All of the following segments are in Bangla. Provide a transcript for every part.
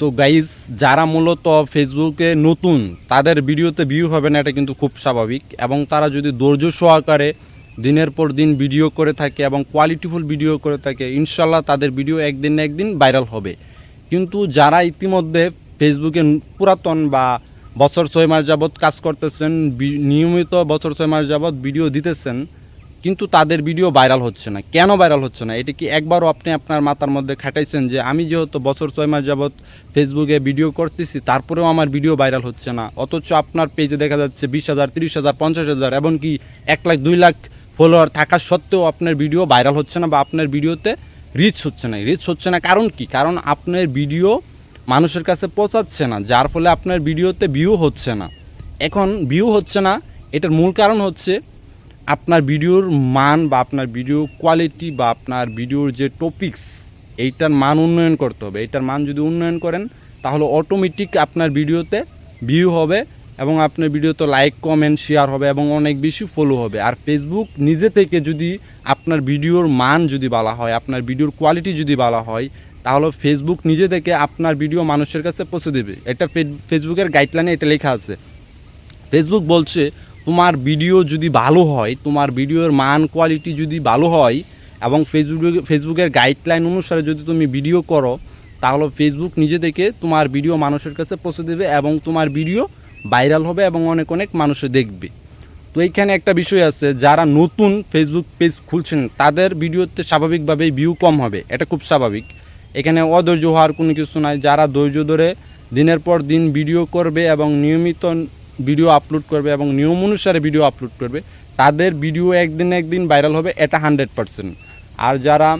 তো গাইজ যারা মূলত ফেসবুকে নতুন, তাদের ভিডিওতে ভিউ হবে না, এটা কিন্তু খুব স্বাভাবিক। এবং তারা যদি ধৈর্য সহকারে দিনের পর দিন ভিডিও করে থাকে এবং কোয়ালিটিফুল ভিডিও করে থাকে ইনশাল্লাহ তাদের ভিডিও একদিন না একদিন ভাইরাল হবে। কিন্তু যারা ইতিমধ্যে ফেসবুকে পুরাতন বা বছর ছয় মাস যাবৎ কাজ করতেছেন নিয়মিত বছর ছয় মাস যাবৎ ভিডিও দিতেছেন কিন্তু তাদের ভিডিও ভাইরাল হচ্ছে না। কেন ভাইরাল হচ্ছে না? এটা কি একবারও আপনি আপনার মাথার মধ্যে খাটাইছেন যে আমি যেহেতু বছর ছয় মাস যাবৎ ফেসবুকে ভিডিও করতেছি, তারপরেও আমার ভিডিও ভাইরাল হচ্ছে না? অথচ আপনার পেজে দেখা যাচ্ছে বিশ হাজার, তিরিশ হাজার, পঞ্চাশ হাজার, এমনকি এক লাখ, দুই লাখ ফলোয়ার থাকা সত্ত্বেও আপনার ভিডিও ভাইরাল হচ্ছে না বা আপনার ভিডিওতে রিচ হচ্ছে না। রিচ হচ্ছে না কারণ কি? কারণ আপনার ভিডিও মানুষের কাছে পৌঁছাচ্ছে না, যার ফলে আপনার ভিডিওতে ভিউ হচ্ছে না। এখন ভিউ হচ্ছে না, এটার মূল কারণ হচ্ছে আপনার ভিডিওর মান বা আপনার ভিডিও কোয়ালিটি বা আপনার ভিডিওর যে টপিকস এইটার মান উন্নয়ন করতে হবে। এইটার মান যদি উন্নয়ন করেন, তাহলে অটোমেটিক আপনার ভিডিওতে ভিউ হবে এবং আপনার ভিডিওতে লাইক কমেন্ট শেয়ার হবে এবং অনেক বেশি ফলো হবে। আর ফেসবুক নিজে থেকে যদি আপনার ভিডিওর মান যদি বলা হয়, আপনার ভিডিওর কোয়ালিটি যদি বলা হয়, তাহলে ফেসবুক নিজে থেকে আপনার ভিডিও মানুষের কাছে পৌঁছে দেবে। এটা ফেসবুকের গাইডলাইনে এটা লেখা আছে। ফেসবুক বলছে তোমার ভিডিও যদি ভালো হয়, তোমার ভিডিওর মান কোয়ালিটি যদি ভালো হয়, এবং ফেসবুক ফেসবুকের গাইডলাইন অনুসারে যদি তুমি ভিডিও করো, তাহলে ফেসবুক নিজে থেকে তোমার ভিডিও মানুষের কাছে পৌঁছে দেবে এবং তোমার ভিডিও ভাইরাল হবে এবং অনেক অনেক মানুষে দেখবে। তো এইখানে একটা বিষয় আছে, যারা নতুন ফেসবুক পেজ খুলছেন, তাদের ভিডিওতে স্বাভাবিকভাবেই ভিউ কম হবে। এটা খুব স্বাভাবিক। এখানে অধৈর্য হওয়ার কোনো কিছু নাই। যারা ধৈর্য ধরে দিনের পর দিন ভিডিও করবে এবং নিয়মিত ভিডিও আপলোড করবে এবং নিয়ম অনুসারে ভিডিও আপলোড করবে, তাদের ভিডিও একদিন একদিন ভাইরাল হবে, এটা হান্ড্রেড পারসেন্ট আর যারা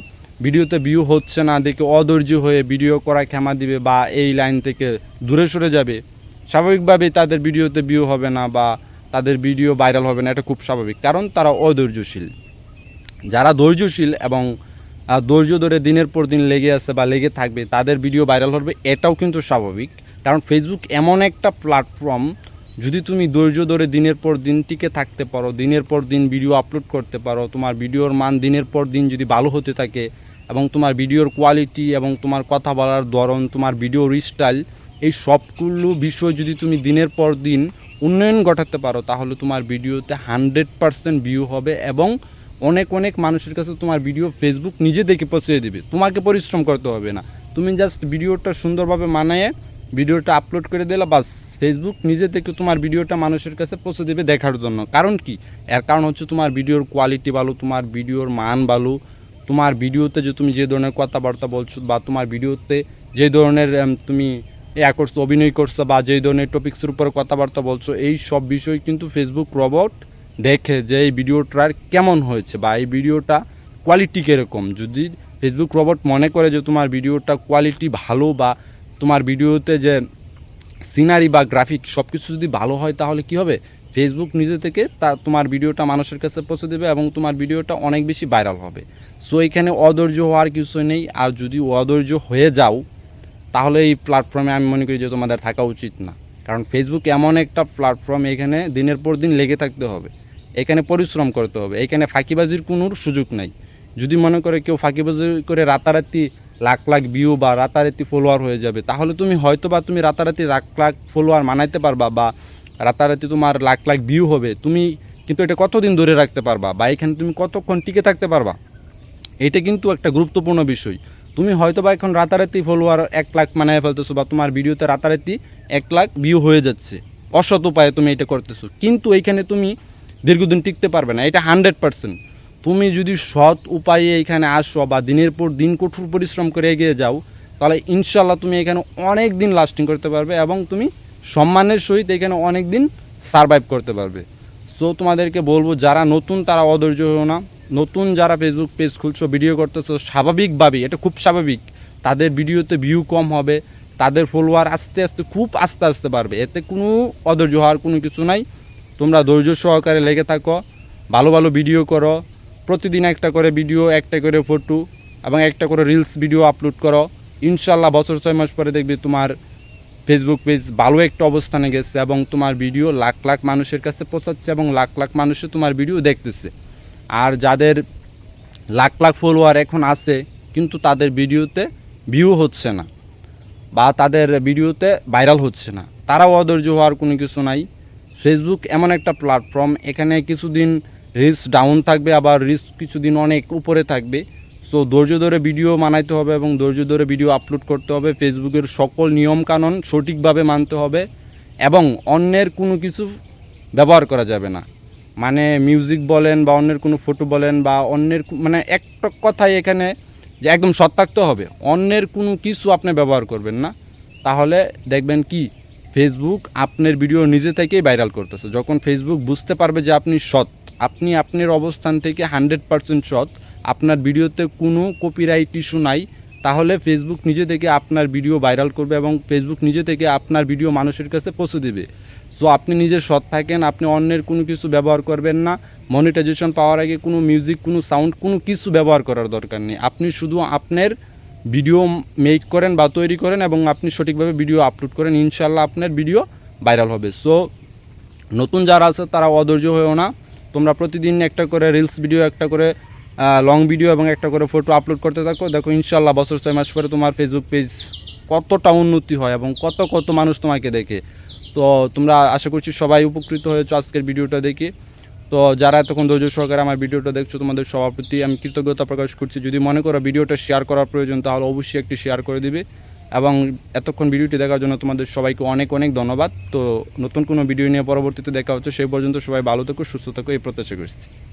ভিডিওতে ভিউ হচ্ছে না, দেখে অধৈর্য হয়ে ভিডিও করা ক্ষমা দিবে বা এই লাইন থেকে দূরে সরে যাবে, স্বাভাবিকভাবেই তাদের ভিডিওতে ভিউ হবে না বা তাদের ভিডিও ভাইরাল হবে না, এটা খুব স্বাভাবিক। কারণ তারা অধৈর্যশীল। যারা ধৈর্যশীল এবং ধৈর্য ধরে দিনের পর দিন লেগে আছে বা লেগে থাকবে, তাদের ভিডিও ভাইরাল হবে, এটাও কিন্তু স্বাভাবিক। কারণ ফেসবুক এমন একটা প্ল্যাটফর্ম যদি তুমি ধৈর্য ধরে দিনের পর দিন টিকে থাকতে পারো, দিনের পর দিন ভিডিও আপলোড করতে পারো, তোমার ভিডিওর মান দিনের পর দিন যদি ভালো হতে থাকে এবং তোমার ভিডিওর কোয়ালিটি এবং তোমার কথা বলার ধরন, তোমার ভিডিওর স্টাইল এই সবগুলো বিষয় যদি তুমি দিনের পর দিন উন্নয়ন ঘটাতে পারো, তাহলে তোমার ভিডিওতে হান্ড্রেড পারসেন্ট ভিউ হবে এবং অনেক অনেক মানুষের কাছে তোমার ভিডিও ফেসবুক নিজে দেখে পৌঁছে দেবে। তোমাকে পরিশ্রম করতে হবে না। তুমি জাস্ট ভিডিওটা সুন্দরভাবে মানায়ে ভিডিওটা আপলোড করে দিলে বাস। ফেসবুক নিজে থেকে তোমার ভিডিওটা মানুষের কাছে পৌঁছে দেবে দেখার জন্য। কারণ কি? এর কারণ হচ্ছে তোমার ভিডিওর কোয়ালিটি ভালো, তোমার ভিডিওর মান ভালো, তোমার ভিডিওতে যে তুমি যে ধরনের কথাবার্তা বলছো বা তোমার ভিডিওতে যে ধরনের তুমি ইয়া করছ, অভিনয় করছ বা যে ধরনের টপিক্সের উপরে কথাবার্তা বলছো, এই সব বিষয় কিন্তু ফেসবুক রবট দেখে যে এই ভিডিওটার কেমন হয়েছে বা এই ভিডিওটা কোয়ালিটি কীরকম। যদি ফেসবুক রবট মনে করে যে তোমার ভিডিওটা কোয়ালিটি ভালো বা তোমার ভিডিওতে যে সিনারি বা গ্রাফিক সব কিছু যদি ভালো হয় তাহলে কি হবে? ফেসবুক নিজে থেকে তা তোমার ভিডিওটা মানুষের কাছে পৌঁছে দেবে এবং তোমার ভিডিওটা অনেক বেশি ভাইরাল হবে। সো এখানে অধৈর্য হওয়ার কিছু নেই। আর যদি অধৈর্য হয়ে যাও, তাহলে এই প্ল্যাটফর্মে আমি মনে করি যে তোমাদের থাকা উচিত না। কারণ ফেসবুক এমন একটা প্ল্যাটফর্ম এখানে দিনের পর দিন লেগে থাকতে হবে। এখানে পরিশ্রম করতে হবে। এখানে ফাঁকিবাজির কোনো সুযোগ নাই। যদি মনে করে কেউ ফাঁকিবাজি করে রাতারাতি লাখ লাখ ভিউ বা রাতারাতি ফলোয়ার হয়ে যাবে। তাহলে তুমি হয়তো বা তুমি রাতারাতি লাখ লাখ ফলোয়ার মানাইতে পারবা বা রাতারাতি তোমার লাখ লাখ ভিউ হবে। তুমি কিন্তু এটা কতদিন ধরে রাখতে পারবা বা এখানে তুমি কতক্ষণ টিকে থাকতে পারবা? এটা কিন্তু একটা গুরুত্বপূর্ণ বিষয়। তুমি হয়তো বা এখন রাতারাতি ফলোয়ার এক লাখ মানায় ফেলতেছো বা তোমার ভিডিওতে রাতারাতি এক লাখ ভিউ হয়ে যাচ্ছে। অসৎ উপায়ে তুমি এটা করতেছো। কিন্তু এইখানে তুমি দীর্ঘদিন টিকতে পারবে না। এটা হান্ড্রেড পার্সেন্ট তুমি যদি সৎ উপায়ে এখানে আসো বা দিনের পর দিন কঠোর পরিশ্রম করে এগিয়ে যাও, তাহলে ইনশাল্লাহ তুমি এখানে অনেক দিন লাস্টিং করতে পারবে এবং তুমি সম্মানের সহিত এখানে অনেক দিন সারভাইভ করতে পারবে। সো তোমাদেরকে বলব, যারা নতুন তারা অধৈর্য হও না। নতুন যারা ফেসবুক পেজ খুলছো ভিডিও করতেছো স্বাভাবিকভাবেই এটা খুব স্বাভাবিক, তাদের ভিডিওতে ভিউ কম হবে, তাদের ফলোয়ার আস্তে আস্তে, খুব আস্তে আস্তে বাড়বে। এতে কোনো অধৈর্য হওয়ার কোনো কিছু নাই। তোমরা ধৈর্য সহকারে লেগে থাকো, ভালো ভালো ভিডিও করো প্রতিদিন একটা করে ভিডিও একটা করে ফটো এবং একটা করে রিলস ভিডিও আপলোড করো। ইনশাল্লাহ বছর ছয় মাস পরে দেখবে তোমার ফেসবুক পেজ ভালো একটা অবস্থানে গেছে এবং তোমার ভিডিও লাখ লাখ মানুষের কাছে পৌঁছাচ্ছে এবং লাখ লাখ মানুষে তোমার ভিডিও দেখতেছে। আর যাদের লাখ লাখ ফলোয়ার এখন আছে, কিন্তু তাদের ভিডিওতে ভিউ হচ্ছে না বা তাদের ভিডিওতে ভাইরাল হচ্ছে না। তারাও অধৈর্য হওয়ার কোনো কিছু নাই। ফেসবুক এমন একটা প্ল্যাটফর্ম এখানে কিছুদিন রিস্ক ডাউন থাকবে, আবার রিস্ক কিছুদিন অনেক উপরে থাকবে। সো ধৈর্য ধরে ভিডিও বানাইতে হবে এবং ধৈর্য ধরে ভিডিও আপলোড করতে হবে। ফেসবুকের সকল নিয়মকানুন সঠিকভাবে মানতে হবে এবং অন্যের কোনো কিছু ব্যবহার করা যাবে না। মানে মিউজিক বলেন বা অন্যের কোনো ফটো বলেন বা অন্যের মানে একটা কথাই এখানে যে একদম সৎ থাকতে হবে। অন্যের কোনো কিছু আপনি ব্যবহার করবেন না। তাহলে দেখবেন কি ফেসবুক আপনার ভিডিও নিজে থেকেই ভাইরাল করতেছে। যখন ফেসবুক বুঝতে পারবে যে আপনি সৎ আপনি আপনার অবস্থান থেকে হান্ড্রেড পারসেন্ট সৎ। আপনার ভিডিওতে কোনো কপিরাইট ইস্যু নাই। তাহলে ফেসবুক নিজে থেকে আপনার ভিডিও ভাইরাল করবে এবং ফেসবুক নিজে থেকে আপনার ভিডিও মানুষের কাছে পৌঁছে দেবে। সো আপনি নিজে সৎ থাকেন, আপনি অন্যের কোনো কিছু ব্যবহার করবেন না। মনিটাইজেশন পাওয়ার আগে কোনো মিউজিক কোনো সাউন্ড কোনো কিছু ব্যবহার করার দরকার নেই। আপনি শুধু আপনার ভিডিও মেক করেন বা তৈরি করেন এবং আপনি সঠিকভাবে ভিডিও আপলোড করেন ইনশাল্লাহ আপনার ভিডিও ভাইরাল হবে। সো নতুন যারা আছে তারা অধৈর্য হয়েও না। তোমরা প্রতিদিন একটা করে রিলস ভিডিও একটা করে লং ভিডিও এবং একটা করে ফটো আপলোড করতে থাকো। দেখো ইনশাল্লাহ বছর ছয় মাস পরে তোমার ফেসবুক পেজ কতটা উন্নতি হয় এবং কত কত মানুষ তোমাকে দেখে। তো তোমরা আশা করছি সবাই উপকৃত হয়েছো আজকের ভিডিওটা দেখে। তো যারা এতক্ষণ ধৈর্য সহকারে আমার ভিডিওটা দেখছ, তোমাদের সবার প্রতি আমি কৃতজ্ঞতা প্রকাশ করছি। যদি মনে করো ভিডিওটা শেয়ার করার প্রয়োজন, তাহলে অবশ্যই একটি শেয়ার করে দিবে। এবং এতক্ষণ ভিডিওটি দেখার জন্য তোমাদের সবাইকে অনেক অনেক ধন্যবাদ। তো নতুন কোনো ভিডিও নিয়ে পরবর্তীতে দেখা হচ্ছে, সেই পর্যন্ত সবাই ভালো থেকো, সুস্থ থেকো, এই প্রত্যাশা করছি।